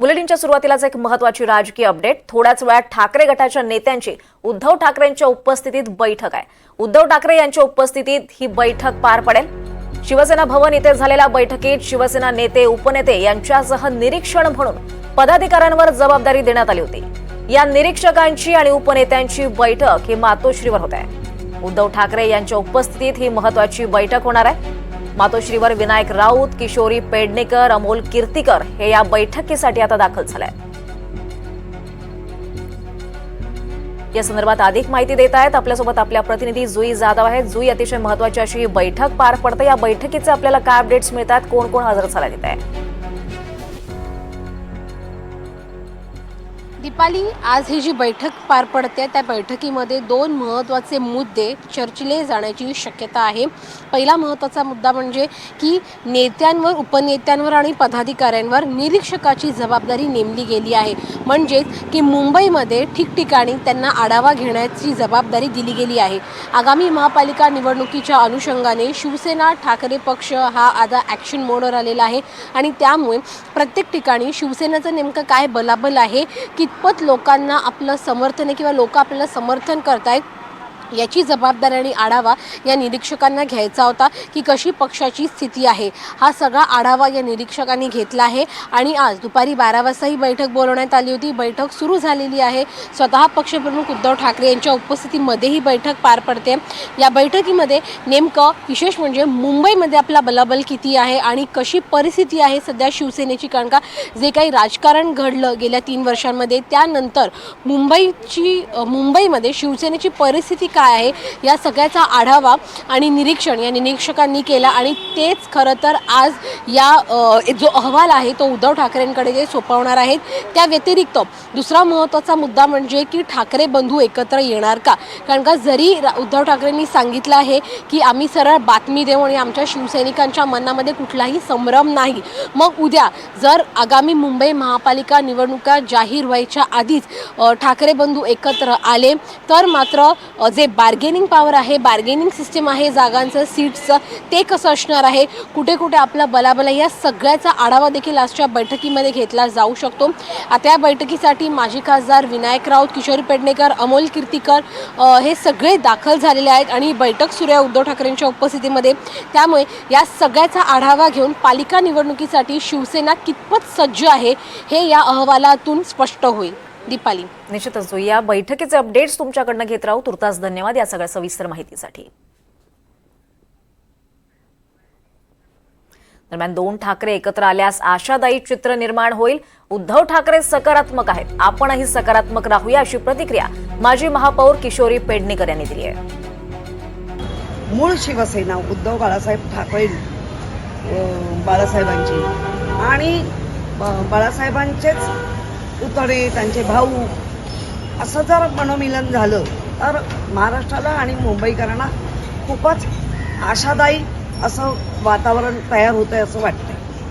बुलेटिनच्या सुरुवातीलाच एक महत्वाची राजकीय अपडेट. थोड्याच वेळात ठाकरे गटाच्या नेत्यांची उद्धव ठाकरेंच्या उपस्थितीत बैठक आहे. उद्धव ठाकरे यांच्या उपस्थितीत ही बैठक पार पडेल. शिवसेना भवन इथे झालेल्या बैठकीत शिवसेना नेते उपनेते यांच्यासह निरीक्षण म्हणून पदाधिकाऱ्यांवर जबाबदारी देण्यात आली होती. या निरीक्षकांची आणि उपनेत्यांची बैठक ही मातोश्रीवर होत आहे. उद्धव ठाकरे यांच्या उपस्थितीत ही महत्वाची बैठक होणार आहे. मातोश्रीवर विनायक राऊत किशोरी पेडणेकर अमोल कीर्तीकर हे या बैठकीसाठी आता दाखल झाले या संदर्भात अधिक माहिती देत आहेत. आपल्यासोबत आपल्या प्रतिनिधी जुई जाधव आहेत. जुई अतिशय महत्वाची अशी बैठक पार पडते. या बैठकीचे आपल्याला काय अपडेट्स मिळतात? कोण कोण हजर झाला तिथे दीपाली आज ही जी बैठक पार पडते त्या बैठकीमध्ये दोन महत्त्वाचे मुद्दे चर्चिले जाण्याची शक्यता आहे. पहिला महत्त्वाचा मुद्दा म्हणजे की नेत्यांवर उपनेत्यांवर आणि पदाधिकाऱ्यांवर निरीक्षकाची जबाबदारी नेमली गेली आहे. म्हणजेच की मुंबईमध्ये ठिकठिकाणी त्यांना आढावा घेण्याची जबाबदारी दिली गेली आहे. आगामी महापालिका निवडणुकीच्या अनुषंगाने शिवसेना ठाकरे पक्ष हा आता ॲक्शन मोडवर आलेला आहे. आणि त्यामुळे प्रत्येक ठिकाणी शिवसेनेचं नेमकं काय बलाबल आहे की कितपत लोकांना आपलं समर्थन आहे किंवा लोक आपल्याला समर्थन करतायत याची जबाबदारी आणि आढावा या निरीक्षकांना घ्यायचा होता की कशी पक्षाची स्थिती आहे. हा सगळा आढावा या निरीक्षकांनी घेतला आहे आणि आज दुपारी बारा वाजता ही बैठक बोलवण्यात आली होती. बैठक सुरू झालेली आहे. स्वतः पक्षप्रमुख उद्धव ठाकरे यांच्या उपस्थितीमध्ये ही बैठक पार पडते. या बैठकीमध्ये नेमकं विशेष म्हणजे मुंबईमध्ये आपला बलाबल किती आहे आणि कशी परिस्थिती आहे सध्या शिवसेनेची? कारण का जे काही राजकारण घडलं गेल्या तीन वर्षांमध्ये त्यानंतर मुंबईची मुंबईमध्ये शिवसेनेची परिस्थिती काय आहे या सगळ्याचा आढावा आणि निरीक्षण या निरीक्षकांनी केला. आणि तेच खरं तर आज या जो अहवाल आहे तो उद्धव ठाकरेंकडे जे सोपवणार आहेत त्या व्यतिरिक्त दुसरा महत्त्वाचा मुद्दा म्हणजे की ठाकरे बंधू एकत्र येणार का? कारण का जरी उद्धव ठाकरेंनी सांगितलं आहे की आम्ही सरळ बातमी देऊ आणि आमच्या शिवसैनिकांच्या मनामध्ये कुठलाही संभ्रम नाही. मग उद्या जर आगामी मुंबई महापालिका निवडणुका जाहीर व्हायच्या आधीच ठाकरे बंधू एकत्र आले तर मात्र जे जे बार्गेनिंग पॉवर आहे बार्गेनिंग सिस्टीम आहे जागांचं सीट्सचं ते कसं असणार आहे? कुठे कुठे आपला बलाबला या सगळ्याचा आढावा देखील आजच्या बैठकीमध्ये घेतला जाऊ शकतो. आता या बैठकीसाठी माजी खासदार विनायक राऊत किशोरी पेडणेकर अमोल कीर्तीकर हे सगळे दाखल झालेले आहेत आणि ही बैठक सुरू आहे उद्धव ठाकरेंच्या उपस्थितीमध्ये. त्यामुळे या सगळ्याचा आढावा घेऊन पालिका निवडणुकीसाठी शिवसेना कितपत सज्ज आहे हे या अहवालातून स्पष्ट होईल. दीपाली. निश्चितच. या बैठकीचे अपडेट्स तुमच्याकडनं घेत राहू. तुर्तास धन्यवाद या सगळ्या सविस्तर माहितीसाठी. दरम्यान दोन ठाकरे एकत्र आल्यास आशादायी चित्र निर्माण होईल. उद्धव ठाकरे सकारात्मक आहेत. आपणही सकारात्मक राहूया अशी प्रतिक्रिया माजी महापौर किशोरी पेडणेकर यांनी दिली आहे. मूळ शिवसेना उद्धव बाळासाहेब ठाकरे बाळासाहेबांची. आणि बाळासाहेबांचेच पुतणे त्यांचे भाऊ. असं जर मनोमिलन झालं तर महाराष्ट्राला आणि मुंबईकरांना खूपच आशादायी असं वातावरण तयार होतंय असं वाटतं